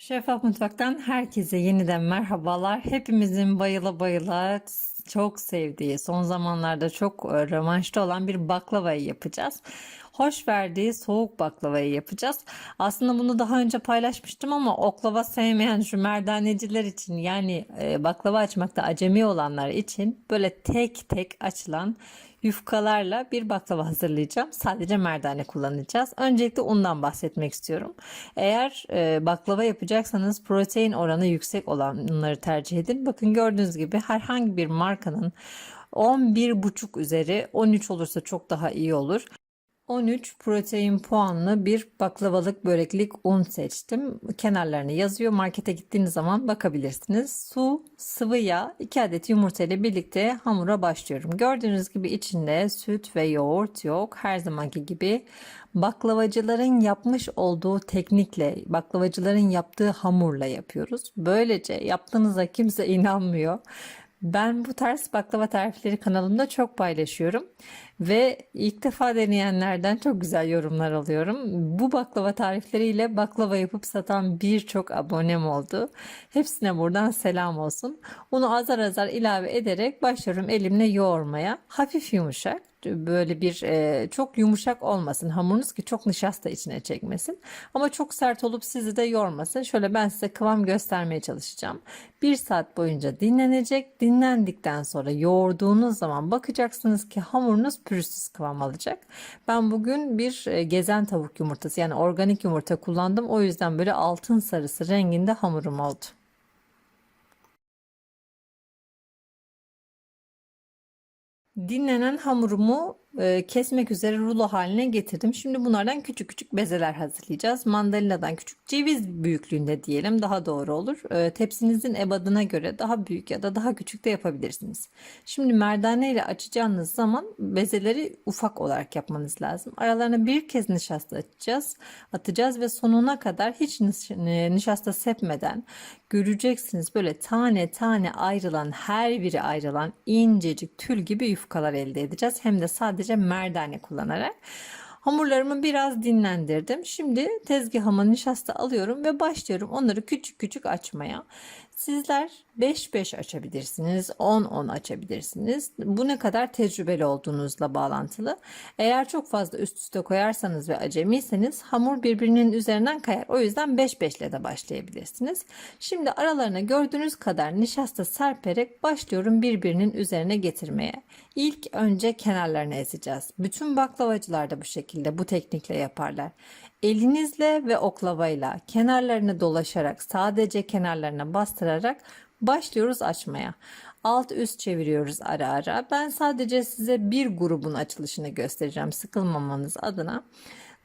Şeffaf Mutfak'tan herkese yeniden merhabalar. Hepimizin bayıla bayıla çok sevdiği, son zamanlarda çok e, revaçta olan bir baklavayı yapacağız. Hoş verdiği soğuk baklavayı yapacağız. Aslında bunu daha önce paylaşmıştım ama oklava sevmeyen şu merdaneciler için yani e, baklava açmakta acemi olanlar için böyle tek tek açılan yufkalarla bir baklava hazırlayacağım. Sadece merdane kullanacağız. Öncelikle undan bahsetmek istiyorum. Eğer e, baklava yapacaksanız protein oranı yüksek olanları tercih edin. Bakın gördüğünüz gibi herhangi bir markanın 11,5 üzeri 13 olursa çok daha iyi olur. 13 protein puanlı bir baklavalık böreklik un seçtim. Kenarlarını yazıyor. Markete gittiğiniz zaman bakabilirsiniz. Su, sıvı yağ, 2 adet yumurta ile birlikte hamura başlıyorum. Gördüğünüz gibi içinde süt ve yoğurt yok. Her zamanki gibi baklavacıların yapmış olduğu teknikle, baklavacıların yaptığı hamurla yapıyoruz. Böylece yaptığınızda kimse inanmıyor. Ben bu tarz baklava tarifleri kanalımda çok paylaşıyorum ve ilk defa deneyenlerden çok güzel yorumlar alıyorum. Bu baklava tarifleriyle baklava yapıp satan birçok abonem oldu. Hepsine buradan selam olsun. Onu azar azar ilave ederek başlıyorum elimle yoğurmaya. Hafif yumuşak böyle bir e, çok yumuşak olmasın hamurunuz ki çok nişasta içine çekmesin ama çok sert olup sizi de yormasın şöyle ben size kıvam göstermeye çalışacağım bir saat boyunca dinlenecek dinlendikten sonra yoğurduğunuz zaman bakacaksınız ki hamurunuz pürüzsüz kıvam alacak. Ben bugün bir e, gezen tavuk yumurtası yani organik yumurta kullandım. O yüzden böyle altın sarısı renginde hamurum oldu. Dinlenen hamurumu e, kesmek üzere rulo haline getirdim. Şimdi bunlardan küçük küçük bezeler hazırlayacağız. Mandalinadan küçük ceviz büyüklüğünde diyelim daha doğru olur. E, tepsinizin ebadına göre daha büyük ya da daha küçük de yapabilirsiniz. Şimdi merdane ile açacağınız zaman bezeleri ufak olarak yapmanız lazım. Aralarına bir kez nişasta atacağız. Atacağız ve sonuna kadar hiç e, nişasta sepmeden göreceksiniz böyle tane tane ayrılan her biri ayrılan incecik tül gibi yufkalar elde edeceğiz. Hem de sadece merdane kullanarak. Hamurlarımı biraz dinlendirdim. Şimdi tezgahıma nişasta alıyorum ve başlıyorum onları küçük küçük açmaya. Sizler 5-5 açabilirsiniz, 10-10 açabilirsiniz. Bu ne kadar tecrübeli olduğunuzla bağlantılı. Eğer çok fazla üst üste koyarsanız ve acemiyseniz hamur birbirinin üzerinden kayar. O yüzden 5-5 ile de başlayabilirsiniz. Şimdi aralarına gördüğünüz kadar nişasta serperek başlıyorum birbirinin üzerine getirmeye. İlk önce kenarlarını ezeceğiz. Bütün baklavacılar da bu şekilde bu teknikle yaparlar. Elinizle ve oklavayla kenarlarını dolaşarak sadece kenarlarına bastırarak başlıyoruz açmaya. Alt üst çeviriyoruz ara ara. Ben sadece size bir grubun açılışını göstereceğim sıkılmamanız adına.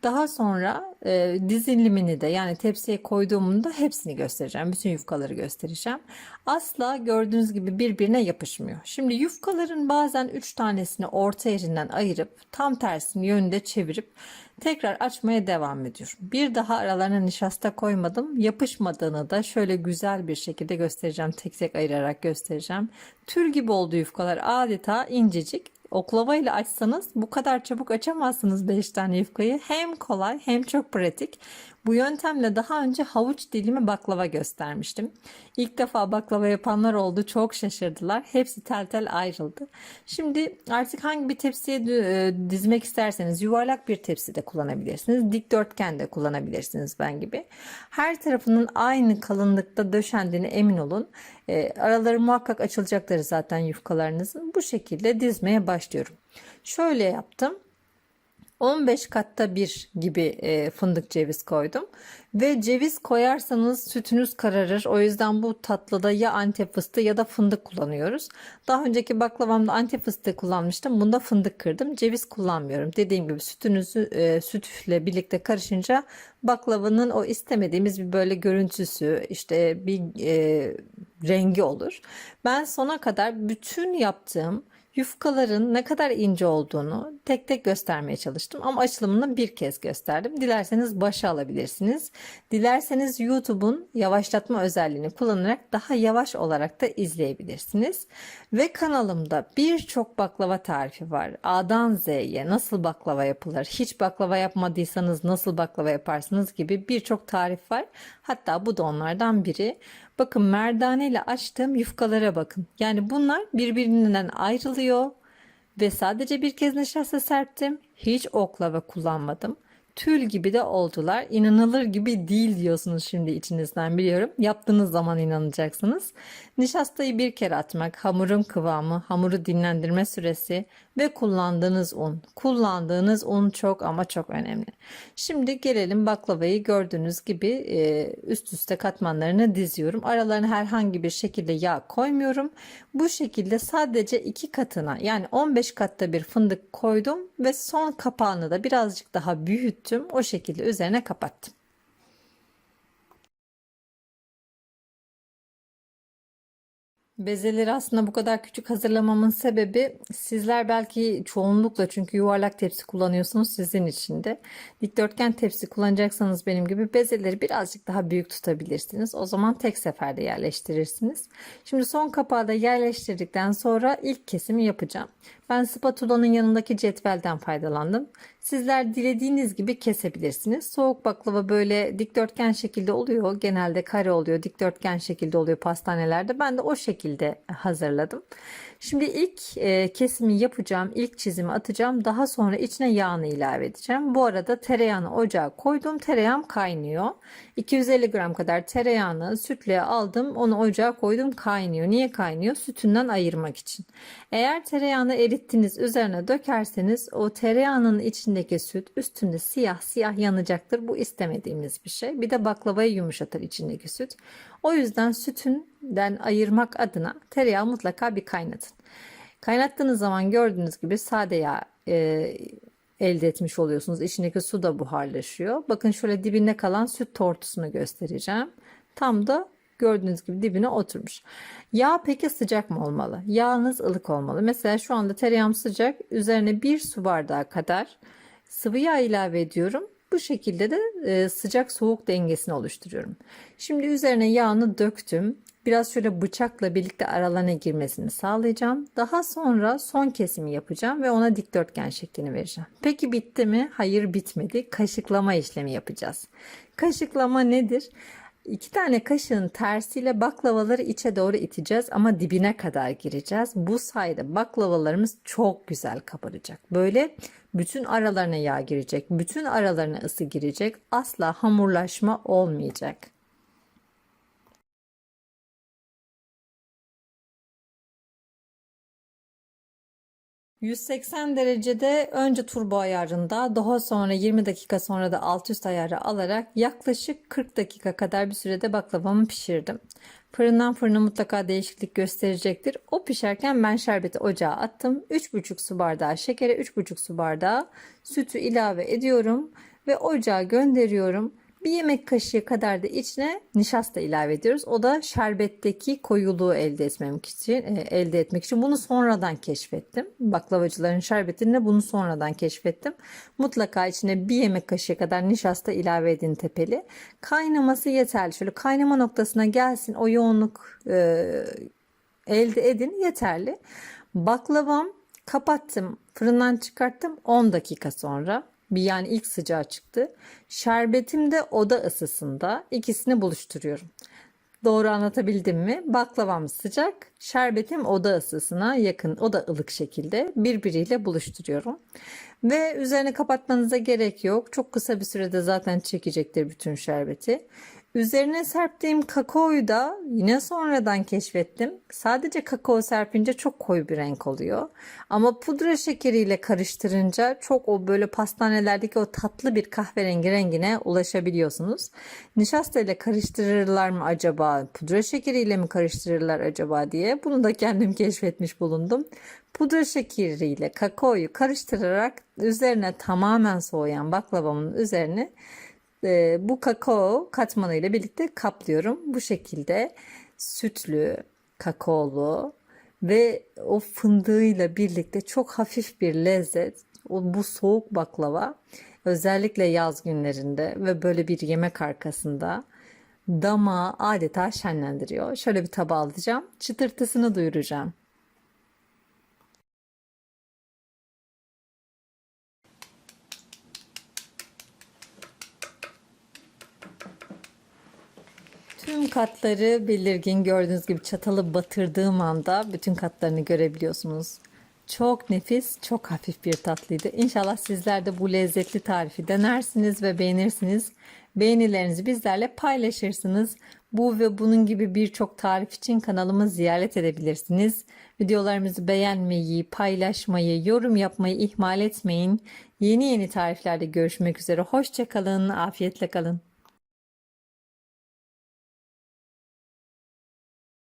Daha sonra e, dizilimini de yani tepsiye koyduğumda hepsini göstereceğim. Bütün yufkaları göstereceğim. Asla gördüğünüz gibi birbirine yapışmıyor. Şimdi yufkaların bazen 3 tanesini orta yerinden ayırıp tam tersini yönünde çevirip tekrar açmaya devam ediyorum. Bir daha aralarına nişasta koymadım. Yapışmadığını da şöyle güzel bir şekilde göstereceğim. Tek tek ayırarak göstereceğim. Tül gibi oldu yufkalar adeta incecik Oklava ile açsanız bu kadar çabuk açamazsınız 5 tane yufkayı. Hem kolay hem çok pratik. Bu yöntemle daha önce havuç dilimi baklava göstermiştim. İlk defa baklava yapanlar oldu. Çok şaşırdılar. Hepsi tel tel ayrıldı. Şimdi artık hangi bir tepsiye e, dizmek isterseniz yuvarlak bir tepsi de kullanabilirsiniz. Dikdörtgen de kullanabilirsiniz ben gibi. Her tarafının aynı kalınlıkta döşendiğine emin olun. E, araları muhakkak açılacaktır zaten yufkalarınızın. Bu şekilde dizmeye başlıyorum. Şöyle yaptım. 15 katta bir gibi e, fındık ceviz koydum. Ve ceviz koyarsanız sütünüz kararır. O yüzden bu tatlıda ya antep fıstığı ya da fındık kullanıyoruz. Daha önceki baklavamda antep fıstığı kullanmıştım. Bunda fındık kırdım. Ceviz kullanmıyorum. Dediğim gibi sütünüzü e, sütle birlikte karışınca baklavanın o istemediğimiz bir böyle görüntüsü işte bir e, rengi olur. Ben sona kadar bütün yaptığım Yufkaların ne kadar ince olduğunu tek tek göstermeye çalıştım ama açılımını bir kez gösterdim. Dilerseniz başa alabilirsiniz. Dilerseniz YouTube'un yavaşlatma özelliğini kullanarak daha yavaş olarak da izleyebilirsiniz. Ve kanalımda birçok baklava tarifi var. A'dan Z'ye nasıl baklava yapılır, hiç baklava yapmadıysanız nasıl baklava yaparsınız gibi birçok tarif var. Hatta bu da onlardan biri. Bakın merdane ile açtığım yufkalara bakın. Yani bunlar birbirinden ayrılıyor ve sadece bir kez nişasta serptim. Hiç oklava kullanmadım. Tül gibi de oldular. İnanılır gibi değil diyorsunuz şimdi içinizden biliyorum. Yaptığınız zaman inanacaksınız. Nişastayı bir kere atmak, hamurun kıvamı, hamuru dinlendirme süresi ve kullandığınız un. Kullandığınız un çok ama çok önemli. Şimdi gelelim baklavayı gördüğünüz gibi e, üst üste katmanlarını diziyorum. Aralarına herhangi bir şekilde yağ koymuyorum. Bu şekilde sadece iki katına yani 15 katta bir fındık koydum ve son kapağını da birazcık daha büyüttüm. O şekilde üzerine kapattım. Bezeleri aslında bu kadar küçük hazırlamamın sebebi sizler belki çoğunlukla çünkü yuvarlak tepsi kullanıyorsunuz sizin için de. Dikdörtgen tepsi kullanacaksanız benim gibi bezeleri birazcık daha büyük tutabilirsiniz. O zaman tek seferde yerleştirirsiniz. Şimdi son kapağı da yerleştirdikten sonra ilk kesimi yapacağım. Ben spatulanın yanındaki cetvelden faydalandım. Sizler dilediğiniz gibi kesebilirsiniz. Soğuk baklava böyle dikdörtgen şekilde oluyor. Genelde kare oluyor. Dikdörtgen şekilde oluyor pastanelerde. Ben de o şekilde hazırladım. Şimdi ilk e, kesimi yapacağım. ilk çizimi atacağım. Daha sonra içine yağını ilave edeceğim. Bu arada tereyağını ocağa koydum. Tereyağım kaynıyor. 250 gram kadar tereyağını sütle aldım. Onu ocağa koydum. Kaynıyor. Niye kaynıyor? Sütünden ayırmak için. Eğer tereyağını erittiniz üzerine dökerseniz o tereyağının içindeki süt üstünde siyah siyah yanacaktır. Bu istemediğimiz bir şey. Bir de baklavayı yumuşatır içindeki süt. O yüzden sütünden ayırmak adına tereyağı mutlaka bir kaynatın. Kaynattığınız zaman gördüğünüz gibi sade yağ e, elde etmiş oluyorsunuz. İçindeki su da buharlaşıyor. Bakın şöyle dibinde kalan süt tortusunu göstereceğim. Tam da gördüğünüz gibi dibine oturmuş. Yağ peki sıcak mı olmalı? Yağınız ılık olmalı. Mesela şu anda tereyağım sıcak. Üzerine bir su bardağı kadar sıvı yağ ilave ediyorum. Bu şekilde de e, sıcak soğuk dengesini oluşturuyorum. Şimdi üzerine yağını döktüm. Biraz şöyle bıçakla birlikte aralarına girmesini sağlayacağım. Daha sonra son kesimi yapacağım ve ona dikdörtgen şeklini vereceğim. Peki bitti mi? Hayır bitmedi. Kaşıklama işlemi yapacağız. Kaşıklama nedir? İki tane kaşığın tersiyle baklavaları içe doğru iteceğiz ama dibine kadar gireceğiz. Bu sayede baklavalarımız çok güzel kabaracak. Böyle bütün aralarına yağ girecek, bütün aralarına ısı girecek. Asla hamurlaşma olmayacak. 180 derecede önce turbo ayarında daha sonra 20 dakika sonra da alt üst ayarı alarak yaklaşık 40 dakika kadar bir sürede baklavamı pişirdim. Fırından fırına mutlaka değişiklik gösterecektir. O pişerken ben şerbeti ocağa attım. 3,5 su bardağı şekere 3,5 su bardağı sütü ilave ediyorum ve ocağa gönderiyorum. Bir yemek kaşığı kadar da içine nişasta ilave ediyoruz. O da şerbetteki koyuluğu elde etmek için e, elde etmek için bunu sonradan keşfettim. Baklavacıların şerbetinde bunu sonradan keşfettim. Mutlaka içine bir yemek kaşığı kadar nişasta ilave edin tepeli. Kaynaması yeterli. Şöyle kaynama noktasına gelsin o yoğunluk e, elde edin yeterli. Baklavam kapattım fırından çıkarttım 10 dakika sonra bir yani ilk sıcağı çıktı. Şerbetim de oda ısısında ikisini buluşturuyorum. Doğru anlatabildim mi? Baklavam sıcak, şerbetim oda ısısına yakın, o da ılık şekilde birbiriyle buluşturuyorum. Ve üzerine kapatmanıza gerek yok. Çok kısa bir sürede zaten çekecektir bütün şerbeti. Üzerine serptiğim kakaoyu da yine sonradan keşfettim. Sadece kakao serpince çok koyu bir renk oluyor. Ama pudra şekeriyle karıştırınca çok o böyle pastanelerdeki o tatlı bir kahverengi rengine ulaşabiliyorsunuz. Nişasta ile karıştırırlar mı acaba? Pudra şekeriyle mi karıştırırlar acaba diye bunu da kendim keşfetmiş bulundum. Pudra şekeriyle kakaoyu karıştırarak üzerine tamamen soğuyan baklavamın üzerine e, bu kakao katmanı ile birlikte kaplıyorum. Bu şekilde sütlü, kakaolu ve o fındığıyla birlikte çok hafif bir lezzet. O bu soğuk baklava özellikle yaz günlerinde ve böyle bir yemek arkasında damağı adeta şenlendiriyor. Şöyle bir tabağa alacağım. Çıtırtısını duyuracağım. Tüm katları belirgin gördüğünüz gibi çatalı batırdığım anda bütün katlarını görebiliyorsunuz. Çok nefis, çok hafif bir tatlıydı. İnşallah sizler de bu lezzetli tarifi denersiniz ve beğenirsiniz. Beğenilerinizi bizlerle paylaşırsınız. Bu ve bunun gibi birçok tarif için kanalımı ziyaret edebilirsiniz. Videolarımızı beğenmeyi, paylaşmayı, yorum yapmayı ihmal etmeyin. Yeni yeni tariflerde görüşmek üzere. Hoşçakalın, afiyetle kalın.